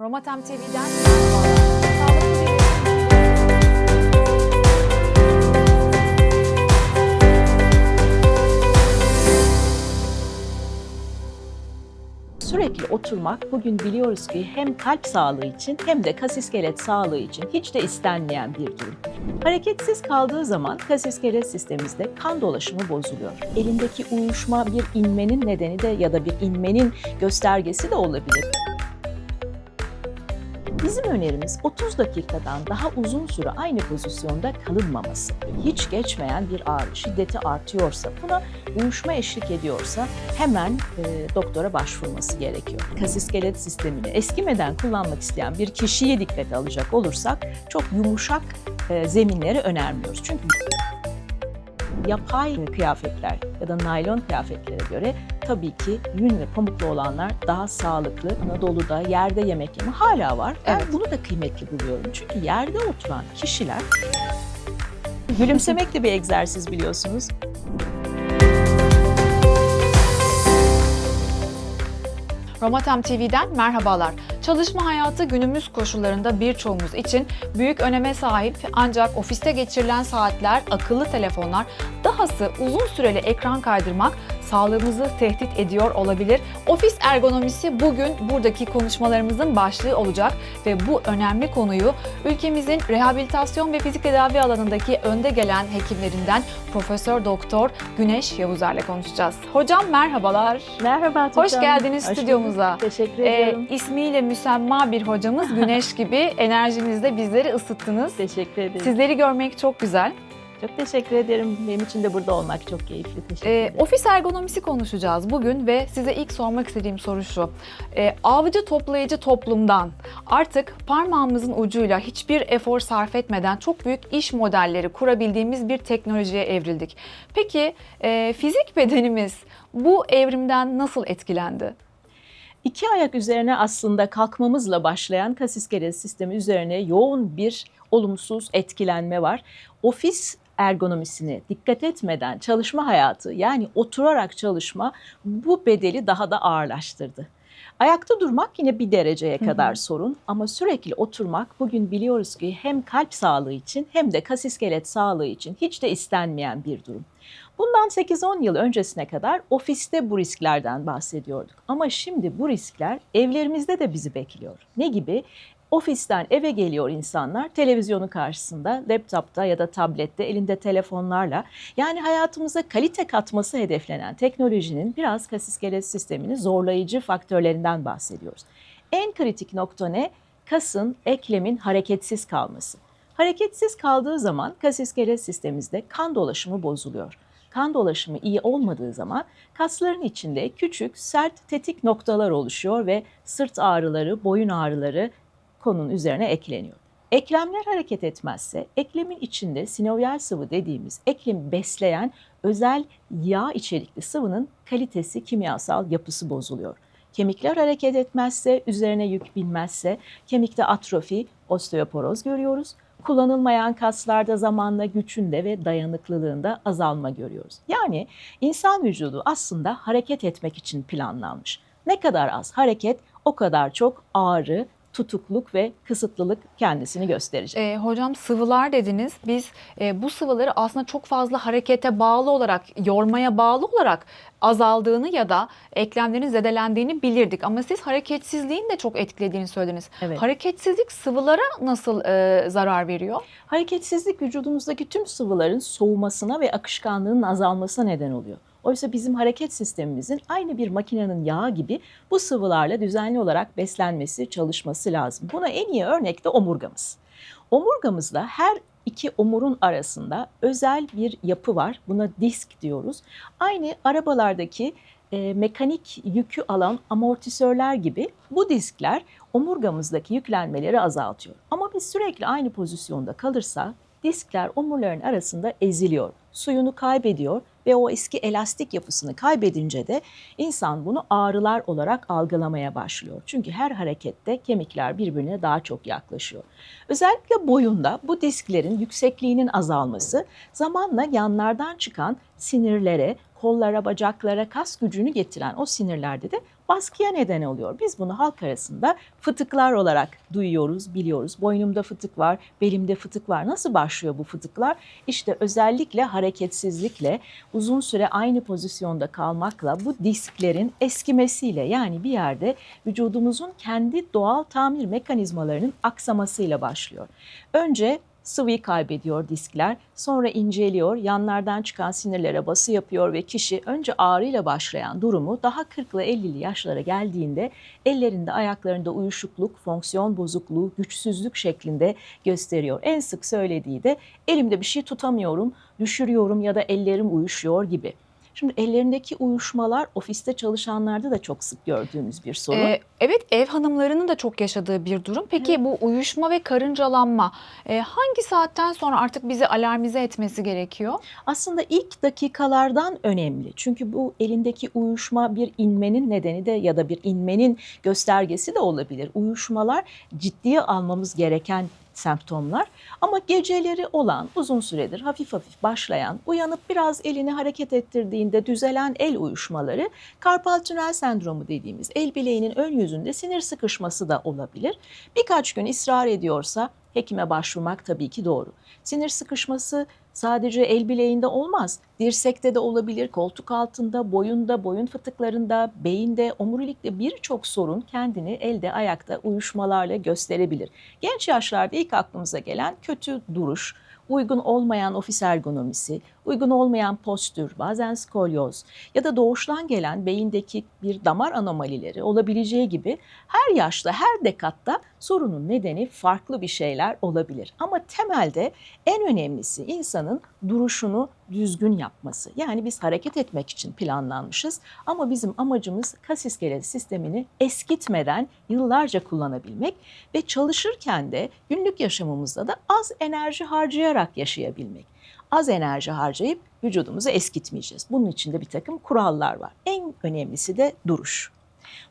Romatem TV'den Sürekli oturmak bugün biliyoruz ki hem kalp sağlığı için hem de kas iskelet sağlığı için hiç de istenmeyen bir durum. Hareketsiz kaldığı zaman kas iskelet sistemimizde kan dolaşımı bozuluyor. Elindeki uyuşma bir inmenin nedeni de ya da bir inmenin göstergesi de olabilir. Bizim önerimiz 30 dakikadan daha uzun süre aynı pozisyonda kalınmaması. Hiç geçmeyen bir ağrı şiddeti artıyorsa, buna uyuşma eşlik ediyorsa hemen e, doktora başvurması gerekiyor. Kas iskelet sistemini eskimeden kullanmak isteyen bir kişiye dikkate alacak olursak çok yumuşak e, zeminleri önermiyoruz. Çünkü yapay kıyafetler ya da naylon kıyafetlere göre tabii ki yün ve pamuklu olanlar daha sağlıklı. Anadolu'da yerde yemek yeme hala var. Ben Evet. bunu da kıymetli buluyorum. Çünkü yerde oturan kişiler gülümsemek de bir egzersiz biliyorsunuz. Romatem TV'den merhabalar. Çalışma hayatı günümüz koşullarında birçoğumuz için büyük öneme sahip ancak ofiste geçirilen saatler, akıllı telefonlar, dahası uzun süreli ekran kaydırmak sağlığımızı tehdit ediyor olabilir. Ofis ergonomisi bugün buradaki konuşmalarımızın başlığı olacak ve bu önemli konuyu ülkemizin rehabilitasyon ve fizik tedavi alanındaki önde gelen hekimlerinden Profesör Doktor Güneş Yavuzer'le konuşacağız. Hocam merhabalar. Merhaba Hoş hocam. geldiniz Hoş bulduk. stüdyomuza. Teşekkür Ee, ediyorum. ismiyle müsemma bir hocamız Güneş gibi enerjinizle bizleri ısıttınız. Teşekkür ederim. Sizleri görmek çok güzel. Çok teşekkür ederim. Benim için de burada olmak çok keyifli. Teşekkür Ee, ederim. ofis ergonomisi konuşacağız bugün ve size ilk sormak istediğim soru şu. Ee, avcı toplayıcı toplumdan artık parmağımızın ucuyla hiçbir efor sarf etmeden çok büyük iş modelleri kurabildiğimiz bir teknolojiye evrildik. Peki e, fizik bedenimiz bu evrimden nasıl etkilendi? İki ayak üzerine aslında kalkmamızla başlayan kas iskelet sistemi üzerine yoğun bir olumsuz etkilenme var. Ofis ergonomisine dikkat etmeden çalışma hayatı yani oturarak çalışma bu bedeli daha da ağırlaştırdı. Ayakta durmak yine bir dereceye kadar sorun ama sürekli oturmak bugün biliyoruz ki hem kalp sağlığı için hem de kas iskelet sağlığı için hiç de istenmeyen bir durum. Bundan 8-10 yıl öncesine kadar ofiste bu risklerden bahsediyorduk. Ama şimdi bu riskler evlerimizde de bizi bekliyor. Ne gibi? Ofisten eve geliyor insanlar televizyonun karşısında, laptopta ya da tablette elinde telefonlarla yani hayatımıza kalite katması hedeflenen teknolojinin biraz kas iskelet sistemini zorlayıcı faktörlerinden bahsediyoruz. En kritik nokta ne? Kasın, eklemin hareketsiz kalması. Hareketsiz kaldığı zaman kas iskelet sistemimizde kan dolaşımı bozuluyor. Kan dolaşımı iyi olmadığı zaman kasların içinde küçük, sert, tetik noktalar oluşuyor ve sırt ağrıları, boyun ağrıları konunun üzerine ekleniyor. Eklemler hareket etmezse eklemin içinde sinovyal sıvı dediğimiz eklemi besleyen özel yağ içerikli sıvının kalitesi, kimyasal yapısı bozuluyor. Kemikler hareket etmezse, üzerine yük binmezse kemikte atrofi, osteoporoz görüyoruz. Kullanılmayan kaslarda zamanla gücünde ve dayanıklılığında azalma görüyoruz. Yani insan vücudu aslında hareket etmek için planlanmış. Ne kadar az hareket o kadar çok ağrı, tutukluk ve kısıtlılık kendisini gösterecek. E, hocam sıvılar dediniz. Biz e, bu sıvıları aslında çok fazla harekete bağlı olarak, yormaya bağlı olarak azaldığını ya da eklemlerin zedelendiğini bilirdik. Ama siz hareketsizliğin de çok etkilediğini söylediniz. Evet. Hareketsizlik sıvılara nasıl e, zarar veriyor? Hareketsizlik vücudumuzdaki tüm sıvıların soğumasına ve akışkanlığının azalmasına neden oluyor. Oysa bizim hareket sistemimizin aynı bir makinenin yağı gibi bu sıvılarla düzenli olarak beslenmesi, çalışması lazım. Buna en iyi örnek de omurgamız. Omurgamızda her iki omurun arasında özel bir yapı var. Buna disk diyoruz. Aynı arabalardaki e, mekanik yükü alan amortisörler gibi bu diskler omurgamızdaki yüklenmeleri azaltıyor. Ama biz sürekli aynı pozisyonda kalırsa diskler omurların arasında eziliyor, suyunu kaybediyor ve o eski elastik yapısını kaybedince de insan bunu ağrılar olarak algılamaya başlıyor. Çünkü her harekette kemikler birbirine daha çok yaklaşıyor. Özellikle boyunda bu disklerin yüksekliğinin azalması zamanla yanlardan çıkan sinirlere, kollara, bacaklara kas gücünü getiren o sinirlerde de baskıya neden oluyor. Biz bunu halk arasında fıtıklar olarak duyuyoruz, biliyoruz. Boynumda fıtık var, belimde fıtık var. Nasıl başlıyor bu fıtıklar? İşte özellikle hareketsizlikle, uzun süre aynı pozisyonda kalmakla bu disklerin eskimesiyle yani bir yerde vücudumuzun kendi doğal tamir mekanizmalarının aksamasıyla başlıyor. Önce sıvıyı kaybediyor diskler, sonra inceliyor, yanlardan çıkan sinirlere bası yapıyor ve kişi önce ağrıyla başlayan durumu daha 40'lı 50'li yaşlara geldiğinde ellerinde ayaklarında uyuşukluk, fonksiyon bozukluğu, güçsüzlük şeklinde gösteriyor. En sık söylediği de elimde bir şey tutamıyorum, düşürüyorum ya da ellerim uyuşuyor gibi. Şimdi ellerindeki uyuşmalar ofiste çalışanlarda da çok sık gördüğümüz bir sorun. Ee, evet ev hanımlarının da çok yaşadığı bir durum. Peki bu uyuşma ve karıncalanma e, hangi saatten sonra artık bizi alarmize etmesi gerekiyor? Aslında ilk dakikalardan önemli. Çünkü bu elindeki uyuşma bir inmenin nedeni de ya da bir inmenin göstergesi de olabilir. Uyuşmalar ciddiye almamız gereken semptomlar ama geceleri olan uzun süredir hafif hafif başlayan uyanıp biraz elini hareket ettirdiğinde düzelen el uyuşmaları karpal tünel sendromu dediğimiz el bileğinin ön yüzünde sinir sıkışması da olabilir. Birkaç gün ısrar ediyorsa hekime başvurmak tabii ki doğru. Sinir sıkışması sadece el bileğinde olmaz. Dirsekte de olabilir, koltuk altında, boyunda, boyun fıtıklarında, beyinde, omurilikte birçok sorun kendini elde, ayakta uyuşmalarla gösterebilir. Genç yaşlarda ilk aklımıza gelen kötü duruş, uygun olmayan ofis ergonomisi, uygun olmayan postür, bazen skolyoz ya da doğuştan gelen beyindeki bir damar anomalileri olabileceği gibi her yaşta, her dekatta sorunun nedeni farklı bir şeyler olabilir. Ama temelde en önemlisi insanın duruşunu düzgün yapması. Yani biz hareket etmek için planlanmışız ama bizim amacımız kas iskelet sistemini eskitmeden yıllarca kullanabilmek ve çalışırken de günlük yaşamımızda da az enerji harcayarak yaşayabilmek. Az enerji harcayıp vücudumuzu eskitmeyeceğiz. Bunun için de bir takım kurallar var. En önemlisi de duruş.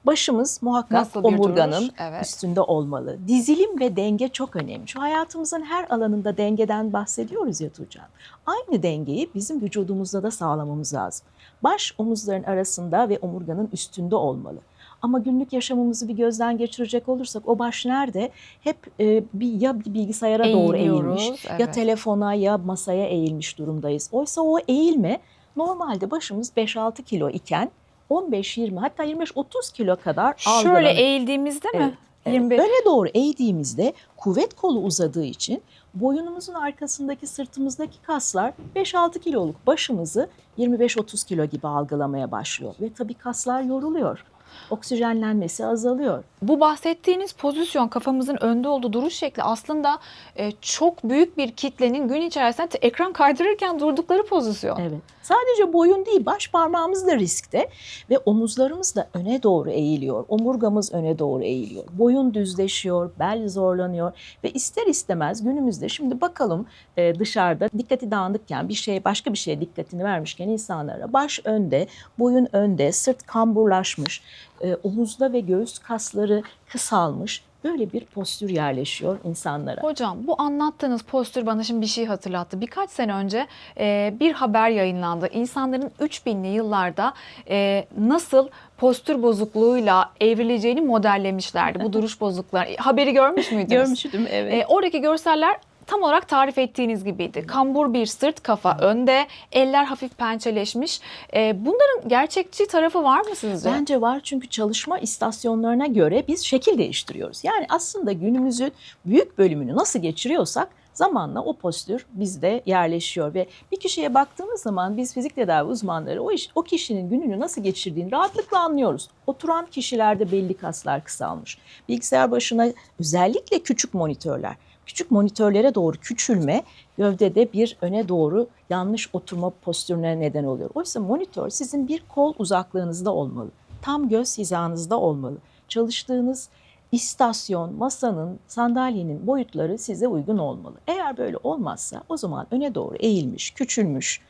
Başımız muhakkak Nasıl omurganın? Evet. üstünde olmalı. Dizilim ve denge çok önemli. Şu hayatımızın her alanında dengeden bahsediyoruz ya Tuğcan. Aynı dengeyi bizim vücudumuzda da sağlamamız lazım. Baş omuzların arasında ve omurganın üstünde olmalı. Ama günlük yaşamımızı bir gözden geçirecek olursak o baş nerede? Hep e, bir ya bir bilgisayara doğru eğilmiş ya evet. telefona ya masaya eğilmiş durumdayız. Oysa o eğilme normalde başımız 5-6 kilo iken 15-20 hatta 25-30 kilo kadar Şöyle algılanır. eğildiğimizde mi? Evet, 25. Öne doğru eğdiğimizde kuvvet kolu uzadığı için boyunumuzun arkasındaki sırtımızdaki kaslar 5-6 kiloluk başımızı 25-30 kilo gibi algılamaya başlıyor. Ve tabii kaslar yoruluyor. Oksijenlenmesi azalıyor. Bu bahsettiğiniz pozisyon kafamızın önde olduğu duruş şekli aslında e, çok büyük bir kitlenin gün içerisinde ekran kaydırırken durdukları pozisyon. Evet. Sadece boyun değil baş parmağımız da riskte ve omuzlarımız da öne doğru eğiliyor. Omurgamız öne doğru eğiliyor. Boyun düzleşiyor, bel zorlanıyor ve ister istemez günümüzde şimdi bakalım e, dışarıda dikkati dağınıkken bir şeye başka bir şeye dikkatini vermişken insanlara baş önde, boyun önde, sırt kamburlaşmış, e, omuzda ve göğüs kasları kısalmış böyle bir postür yerleşiyor insanlara. Hocam bu anlattığınız postür bana şimdi bir şey hatırlattı. Birkaç sene önce e, bir haber yayınlandı. İnsanların 3000'li yıllarda e, nasıl postür bozukluğuyla evrileceğini modellemişlerdi. Bu duruş bozukluğu. Haberi görmüş müydünüz? Görmüştüm evet. E, oradaki görseller tam olarak tarif ettiğiniz gibiydi. Kambur bir sırt, kafa önde, eller hafif pençeleşmiş. E, bunların gerçekçi tarafı var mı sizce? Bence var çünkü çalışma istasyonlarına göre biz şekil değiştiriyoruz. Yani aslında günümüzün büyük bölümünü nasıl geçiriyorsak zamanla o postür bizde yerleşiyor ve bir kişiye baktığımız zaman biz fizik tedavi uzmanları o iş, o kişinin gününü nasıl geçirdiğini rahatlıkla anlıyoruz. Oturan kişilerde belli kaslar kısalmış. Bilgisayar başına özellikle küçük monitörler küçük monitörlere doğru küçülme gövdede bir öne doğru yanlış oturma postürüne neden oluyor. Oysa monitör sizin bir kol uzaklığınızda olmalı. Tam göz hizanızda olmalı. Çalıştığınız istasyon, masanın, sandalyenin boyutları size uygun olmalı. Eğer böyle olmazsa o zaman öne doğru eğilmiş, küçülmüş,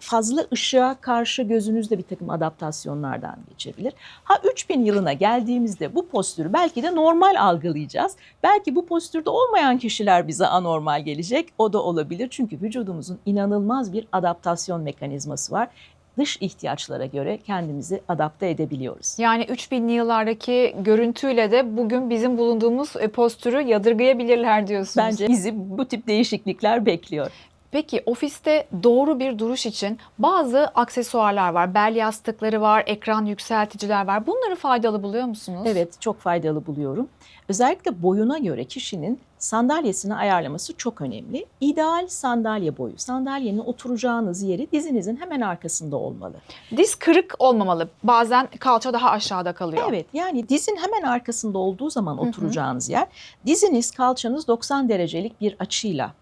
fazla ışığa karşı gözünüzde bir takım adaptasyonlardan geçebilir. Ha 3000 yılına geldiğimizde bu postürü belki de normal algılayacağız. Belki bu postürde olmayan kişiler bize anormal gelecek. O da olabilir. Çünkü vücudumuzun inanılmaz bir adaptasyon mekanizması var. dış ihtiyaçlara göre kendimizi adapte edebiliyoruz. Yani 3000'li yıllardaki görüntüyle de bugün bizim bulunduğumuz e, postürü yadırgayabilirler diyorsunuz. Bence bizi bu tip değişiklikler bekliyor. Peki ofiste doğru bir duruş için bazı aksesuarlar var. Bel yastıkları var, ekran yükselticiler var. Bunları faydalı buluyor musunuz? Evet, çok faydalı buluyorum. Özellikle boyuna göre kişinin sandalyesini ayarlaması çok önemli. İdeal sandalye boyu, sandalyenin oturacağınız yeri dizinizin hemen arkasında olmalı. Diz kırık olmamalı. Bazen kalça daha aşağıda kalıyor. Evet, yani dizin hemen arkasında olduğu zaman Hı hı. oturacağınız yer, diziniz, kalçanız 90 derecelik bir açıyla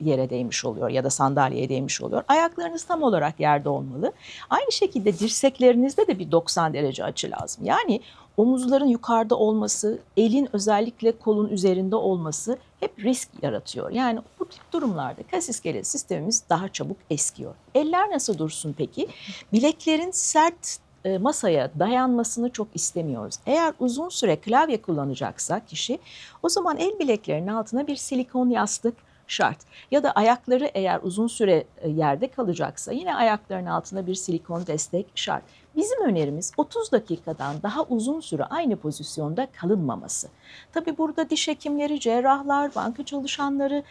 yere değmiş oluyor ya da sandalyeye değmiş oluyor. Ayaklarınız tam olarak yerde olmalı. Aynı şekilde dirseklerinizde de bir 90 derece açı lazım. Yani omuzların yukarıda olması, elin özellikle kolun üzerinde olması hep risk yaratıyor. Yani bu tip durumlarda kas iskelet sistemimiz daha çabuk eskiyor. Eller nasıl dursun peki? Bileklerin sert e, masaya dayanmasını çok istemiyoruz. Eğer uzun süre klavye kullanacaksa kişi o zaman el bileklerinin altına bir silikon yastık şart. Ya da ayakları eğer uzun süre e, yerde kalacaksa yine ayakların altına bir silikon destek şart. Bizim önerimiz 30 dakikadan daha uzun süre aynı pozisyonda kalınmaması. Tabii burada diş hekimleri, cerrahlar, banka çalışanları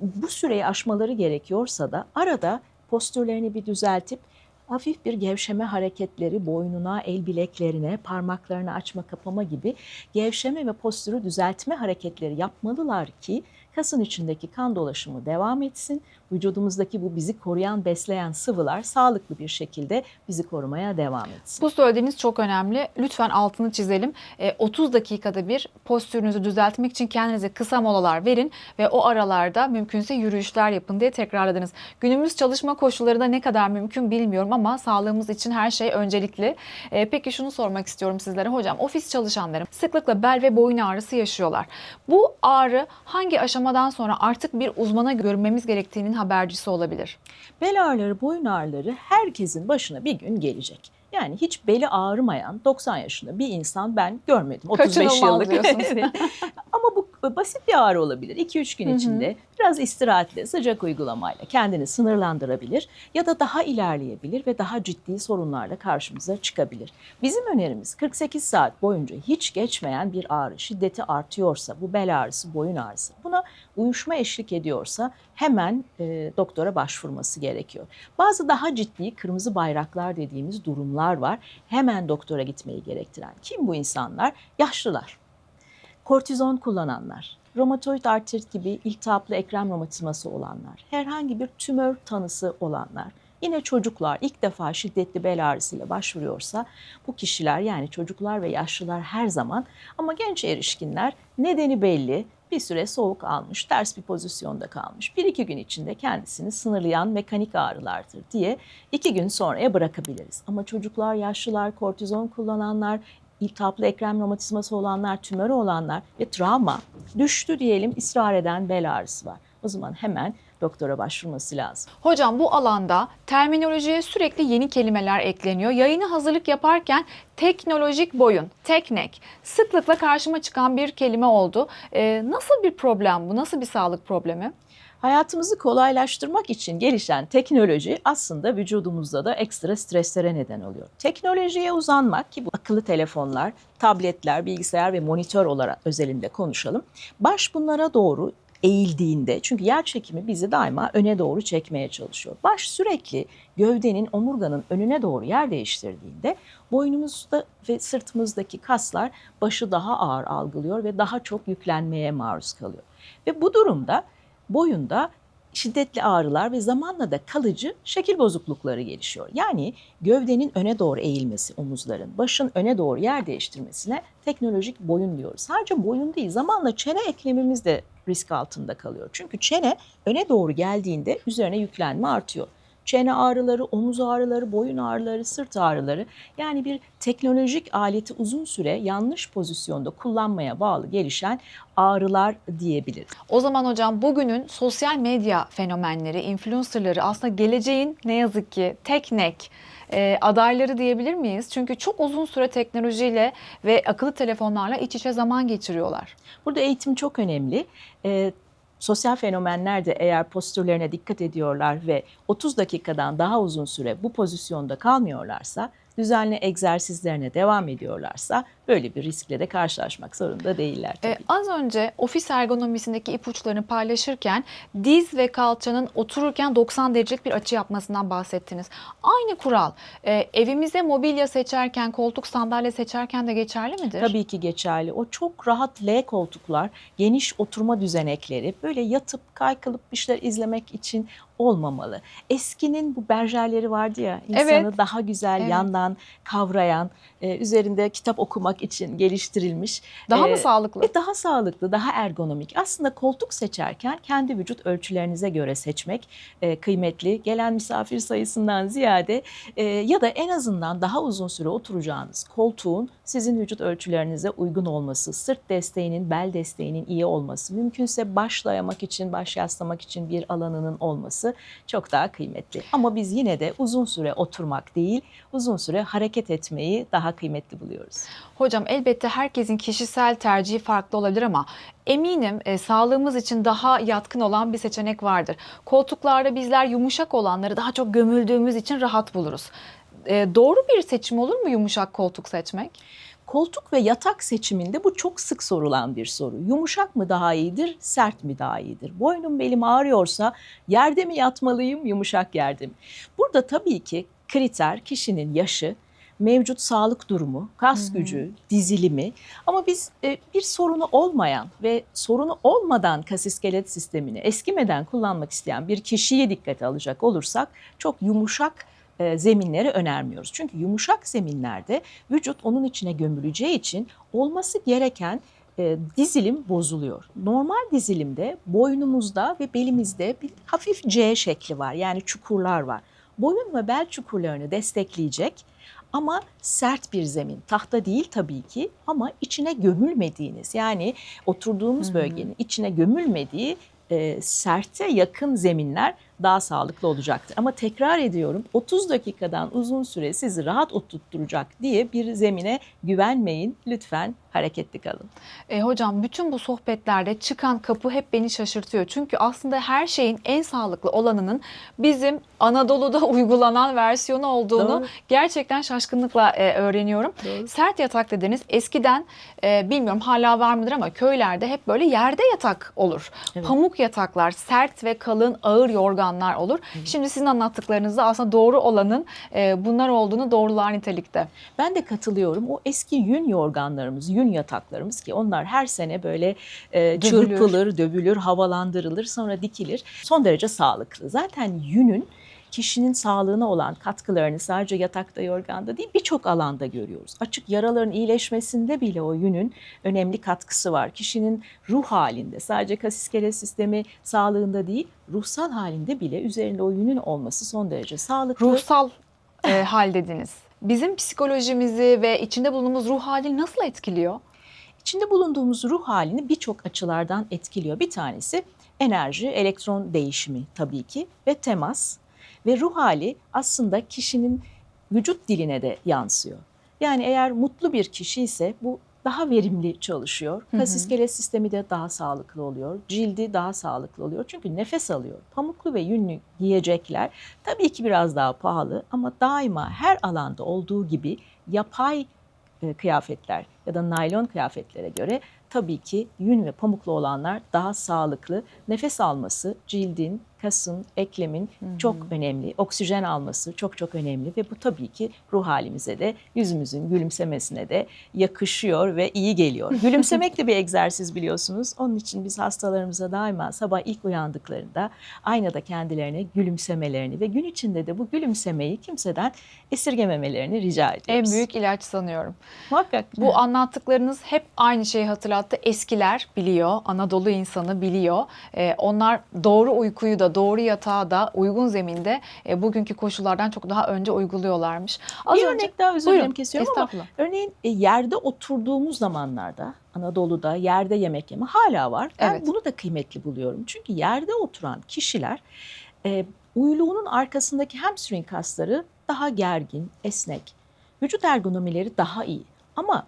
bu süreyi aşmaları gerekiyorsa da arada postürlerini bir düzeltip hafif bir gevşeme hareketleri boynuna, el bileklerine, parmaklarını açma kapama gibi gevşeme ve postürü düzeltme hareketleri yapmalılar ki kasın içindeki kan dolaşımı devam etsin. Vücudumuzdaki bu bizi koruyan, besleyen sıvılar sağlıklı bir şekilde bizi korumaya devam etsin. Bu söylediğiniz çok önemli. Lütfen altını çizelim. E, 30 dakikada bir postürünüzü düzeltmek için kendinize kısa molalar verin ve o aralarda mümkünse yürüyüşler yapın diye tekrarladınız. Günümüz çalışma koşullarında ne kadar mümkün bilmiyorum ama sağlığımız için her şey öncelikli. E, peki şunu sormak istiyorum sizlere. Hocam ofis çalışanları sıklıkla bel ve boyun ağrısı yaşıyorlar. Bu ağrı hangi aşamadan sonra artık bir uzmana görmemiz gerektiğinin habercisi olabilir? Bel ağrıları, boyun ağrıları herkesin başına bir gün gelecek. Yani hiç beli ağrımayan 90 yaşında bir insan ben görmedim. 35 Kaçınılmaz yıllık. diyorsunuz. Ama bu basit bir ağrı olabilir. 2-3 gün Hı hı. içinde biraz istirahatle, sıcak uygulamayla kendini sınırlandırabilir ya da daha ilerleyebilir ve daha ciddi sorunlarla karşımıza çıkabilir. Bizim önerimiz 48 saat boyunca hiç geçmeyen bir ağrı, şiddeti artıyorsa, bu bel ağrısı, boyun ağrısı, buna uyuşma eşlik ediyorsa hemen e, doktora başvurması gerekiyor. Bazı daha ciddi kırmızı bayraklar dediğimiz durumlar var. Hemen doktora gitmeyi gerektiren. Kim bu insanlar? Yaşlılar kortizon kullananlar, romatoid artrit gibi iltihaplı ekrem romatizması olanlar, herhangi bir tümör tanısı olanlar, yine çocuklar ilk defa şiddetli bel ağrısıyla başvuruyorsa bu kişiler yani çocuklar ve yaşlılar her zaman ama genç erişkinler nedeni belli bir süre soğuk almış, ters bir pozisyonda kalmış. Bir iki gün içinde kendisini sınırlayan mekanik ağrılardır diye iki gün sonraya bırakabiliriz. Ama çocuklar, yaşlılar, kortizon kullananlar, iltihaplı ekrem romatizması olanlar, tümörü olanlar ve travma düştü diyelim ısrar eden bel ağrısı var. O zaman hemen doktora başvurması lazım. Hocam bu alanda terminolojiye sürekli yeni kelimeler ekleniyor. Yayını hazırlık yaparken teknolojik boyun, teknek sıklıkla karşıma çıkan bir kelime oldu. Ee, nasıl bir problem bu? Nasıl bir sağlık problemi? Hayatımızı kolaylaştırmak için gelişen teknoloji aslında vücudumuzda da ekstra streslere neden oluyor. Teknolojiye uzanmak ki bu akıllı telefonlar, tabletler, bilgisayar ve monitör olarak özelinde konuşalım. Baş bunlara doğru eğildiğinde çünkü yer çekimi bizi daima öne doğru çekmeye çalışıyor. Baş sürekli gövdenin, omurganın önüne doğru yer değiştirdiğinde boynumuzda ve sırtımızdaki kaslar başı daha ağır algılıyor ve daha çok yüklenmeye maruz kalıyor. Ve bu durumda boyunda şiddetli ağrılar ve zamanla da kalıcı şekil bozuklukları gelişiyor. Yani gövdenin öne doğru eğilmesi omuzların, başın öne doğru yer değiştirmesine teknolojik boyun diyoruz. Sadece boyun değil zamanla çene eklemimiz de risk altında kalıyor. Çünkü çene öne doğru geldiğinde üzerine yüklenme artıyor. Çene ağrıları, omuz ağrıları, boyun ağrıları, sırt ağrıları yani bir teknolojik aleti uzun süre yanlış pozisyonda kullanmaya bağlı gelişen ağrılar diyebiliriz. O zaman hocam bugünün sosyal medya fenomenleri, influencerları aslında geleceğin ne yazık ki teknek e, adayları diyebilir miyiz? Çünkü çok uzun süre teknolojiyle ve akıllı telefonlarla iç içe zaman geçiriyorlar. Burada eğitim çok önemli. Ee, sosyal fenomenler de eğer postürlerine dikkat ediyorlar ve 30 dakikadan daha uzun süre bu pozisyonda kalmıyorlarsa, düzenli egzersizlerine devam ediyorlarsa böyle bir riskle de karşılaşmak zorunda değiller tabii. Ee, az önce ofis ergonomisindeki ipuçlarını paylaşırken diz ve kalçanın otururken 90 derecelik bir açı yapmasından bahsettiniz. Aynı kural e, evimize mobilya seçerken, koltuk sandalye seçerken de geçerli midir? Tabii ki geçerli. O çok rahat L koltuklar, geniş oturma düzenekleri böyle yatıp kaykılıp bir şeyler izlemek için olmamalı. Eskinin bu berjerleri vardı ya insanı Evet. daha güzel Evet. yandan kavrayan, e, üzerinde kitap okumak için geliştirilmiş. Daha E, mı sağlıklı? ve daha sağlıklı, daha ergonomik. Aslında koltuk seçerken kendi vücut ölçülerinize göre seçmek e, kıymetli. Gelen misafir sayısından ziyade e, ya da en azından daha uzun süre oturacağınız koltuğun sizin vücut ölçülerinize uygun olması, sırt desteğinin, bel desteğinin iyi olması, mümkünse baş dayamak için, baş yaslamak için bir alanının olması çok daha kıymetli. Ama biz yine de uzun süre oturmak değil, uzun süre hareket etmeyi daha kıymetli buluyoruz. Hocam elbette herkesin kişisel tercihi farklı olabilir ama eminim e, sağlığımız için daha yatkın olan bir seçenek vardır. Koltuklarda bizler yumuşak olanları daha çok gömüldüğümüz için rahat buluruz. E, doğru bir seçim olur mu yumuşak koltuk seçmek? Koltuk ve yatak seçiminde bu çok sık sorulan bir soru. Yumuşak mı daha iyidir, sert mi daha iyidir? Boynum belim ağrıyorsa yerde mi yatmalıyım, yumuşak yerde mi? Burada tabii ki kriter kişinin yaşı, mevcut sağlık durumu, kas gücü, dizilimi ama biz e, bir sorunu olmayan ve sorunu olmadan kas iskelet sistemini eskimeden kullanmak isteyen bir kişiye dikkate alacak olursak çok yumuşak zeminleri önermiyoruz. Çünkü yumuşak zeminlerde vücut onun içine gömüleceği için olması gereken e, dizilim bozuluyor. Normal dizilimde boynumuzda ve belimizde bir hafif C şekli var. Yani çukurlar var. Boyun ve bel çukurlarını destekleyecek ama sert bir zemin. Tahta değil tabii ki ama içine gömülmediğiniz yani oturduğumuz bölgenin içine gömülmediği e, serte yakın zeminler daha sağlıklı olacaktır. Ama tekrar ediyorum 30 dakikadan uzun süre sizi rahat oturtturacak diye bir zemine güvenmeyin. Lütfen hareketli kalın. E, hocam bütün bu sohbetlerde çıkan kapı hep beni şaşırtıyor. Çünkü aslında her şeyin en sağlıklı olanının bizim Anadolu'da uygulanan versiyonu olduğunu Doğru. gerçekten şaşkınlıkla e, öğreniyorum. Doğru. Sert yatak dediniz. Eskiden e, bilmiyorum hala var mıdır ama köylerde hep böyle yerde yatak olur. Evet. Pamuk yataklar, sert ve kalın ağır yorganlar olur. Şimdi sizin anlattıklarınızda aslında doğru olanın e, bunlar olduğunu doğrular nitelikte. Ben de katılıyorum. O eski yün yorganlarımız, yün yataklarımız ki onlar her sene böyle e, çırpılır, dövülür, havalandırılır, sonra dikilir. Son derece sağlıklı. Zaten yünün kişinin sağlığına olan katkılarını sadece yatakta, yorganda değil birçok alanda görüyoruz. Açık yaraların iyileşmesinde bile o yünün önemli katkısı var. Kişinin ruh halinde sadece kas iskelet sistemi sağlığında değil ruhsal halinde bile üzerinde o yünün olması son derece sağlıklı. Ruhsal e, hal dediniz. Bizim psikolojimizi ve içinde bulunduğumuz ruh halini nasıl etkiliyor? İçinde bulunduğumuz ruh halini birçok açılardan etkiliyor. Bir tanesi enerji, elektron değişimi tabii ki ve temas ve ruh hali aslında kişinin vücut diline de yansıyor. Yani eğer mutlu bir kişi ise bu daha verimli çalışıyor. Kas iskelet sistemi de daha sağlıklı oluyor. Cildi daha sağlıklı oluyor. Çünkü nefes alıyor. Pamuklu ve yünlü giyecekler tabii ki biraz daha pahalı ama daima her alanda olduğu gibi yapay e, kıyafetler ya da naylon kıyafetlere göre tabii ki yün ve pamuklu olanlar daha sağlıklı. Nefes alması cildin, kasın, eklemin çok önemli. Oksijen alması çok çok önemli ve bu tabii ki ruh halimize de yüzümüzün gülümsemesine de yakışıyor ve iyi geliyor. Gülümsemek de bir egzersiz biliyorsunuz. Onun için biz hastalarımıza daima sabah ilk uyandıklarında aynada kendilerine gülümsemelerini ve gün içinde de bu gülümsemeyi kimseden esirgememelerini rica En ediyoruz. büyük ilaç sanıyorum. Muhakkak. Bu anlattıklarınız hep aynı şeyi hatırlattı. Eskiler biliyor, Anadolu insanı biliyor. Ee, onlar doğru uykuyu da, doğru yatağı da uygun zeminde e, bugünkü koşullardan çok daha önce uyguluyorlarmış. Az bir önce örnek daha özür dilerim kesiyorum ama örneğin e, yerde oturduğumuz zamanlarda Anadolu'da yerde yemek yeme hala var. Ben Evet. bunu da kıymetli buluyorum. Çünkü yerde oturan kişiler e, uyluğunun arkasındaki hamstring kasları daha gergin, esnek. Vücut ergonomileri daha iyi. Ama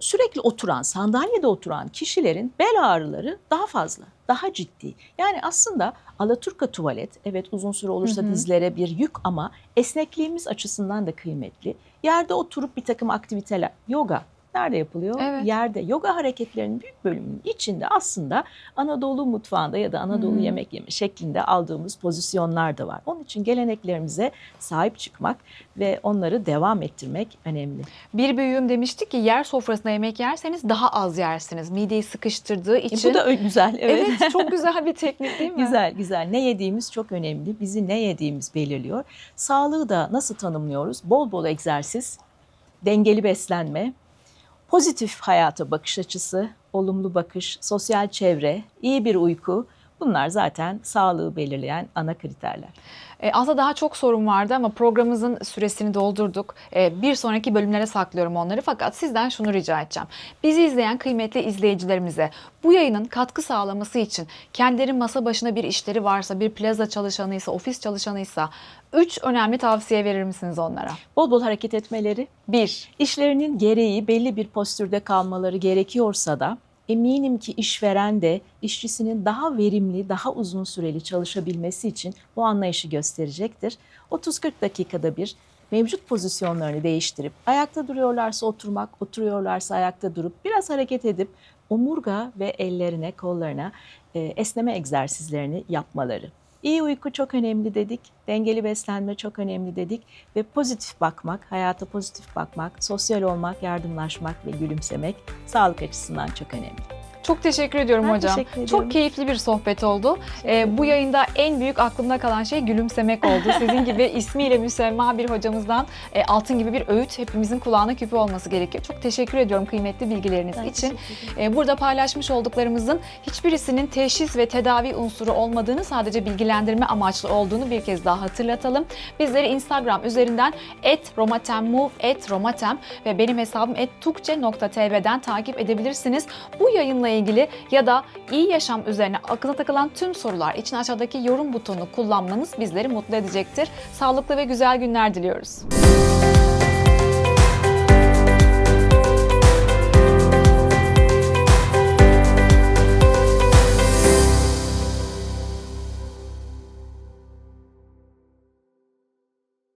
sürekli oturan, sandalyede oturan kişilerin bel ağrıları daha fazla, daha ciddi. Yani aslında Alaturka tuvalet evet uzun süre olursa Hı hı. dizlere bir yük ama esnekliğimiz açısından da kıymetli. Yerde oturup bir takım aktiviteler, yoga nerede yapılıyor? Evet. Yerde. Yoga hareketlerinin büyük bölümünün içinde aslında Anadolu mutfağında ya da Anadolu hı. yemek yeme şeklinde aldığımız pozisyonlar da var. Onun için geleneklerimize sahip çıkmak ve onları devam ettirmek önemli. Bir büyüğüm demişti ki yer sofrasında yemek yerseniz daha az yersiniz. Mideyi sıkıştırdığı E, için. bu da güzel. Evet. evet. çok güzel bir teknik değil mi? Güzel güzel. Ne yediğimiz çok önemli. Bizi ne yediğimiz belirliyor. Sağlığı da nasıl tanımlıyoruz? Bol bol egzersiz, dengeli beslenme, pozitif hayata bakış açısı, olumlu bakış, sosyal çevre, iyi bir uyku. Bunlar zaten sağlığı belirleyen ana kriterler. E, aslında daha çok sorun vardı ama programımızın süresini doldurduk. E, bir sonraki bölümlere saklıyorum onları fakat sizden şunu rica edeceğim. Bizi izleyen kıymetli izleyicilerimize bu yayının katkı sağlaması için kendileri masa başına bir işleri varsa, bir plaza çalışanıysa, ofis çalışanıysa üç önemli tavsiye verir misiniz onlara? Bol bol hareket etmeleri, Bir, İşlerinin gereği belli bir postürde kalmaları gerekiyorsa da eminim ki işveren de işçisinin daha verimli, daha uzun süreli çalışabilmesi için bu anlayışı gösterecektir. 30-40 dakikada bir mevcut pozisyonlarını değiştirip ayakta duruyorlarsa oturmak, oturuyorlarsa ayakta durup biraz hareket edip omurga ve ellerine, kollarına e, esneme egzersizlerini yapmaları. İyi uyku çok önemli dedik, dengeli beslenme çok önemli dedik ve pozitif bakmak, hayata pozitif bakmak, sosyal olmak, yardımlaşmak ve gülümsemek sağlık açısından çok önemli. Çok teşekkür ediyorum Ben hocam. teşekkür. Çok keyifli bir sohbet oldu. Ee, bu yayında en büyük aklımda kalan şey gülümsemek oldu. Sizin gibi ismiyle müsemma bir hocamızdan e, altın gibi bir öğüt hepimizin kulağına küpü olması gerekiyor. Çok teşekkür ediyorum kıymetli bilgileriniz Ben için. Ee, burada paylaşmış olduklarımızın hiçbirisinin teşhis ve tedavi unsuru olmadığını sadece bilgilendirme amaçlı olduğunu bir kez daha hatırlatalım. Bizleri Instagram üzerinden @romatemmove @romatem ve benim hesabım @tukce.tv'den takip edebilirsiniz. Bu yayınla ilgili ya da iyi yaşam üzerine aklına takılan tüm sorular için aşağıdaki yorum butonunu kullanmanız bizleri mutlu edecektir. Sağlıklı ve güzel günler diliyoruz.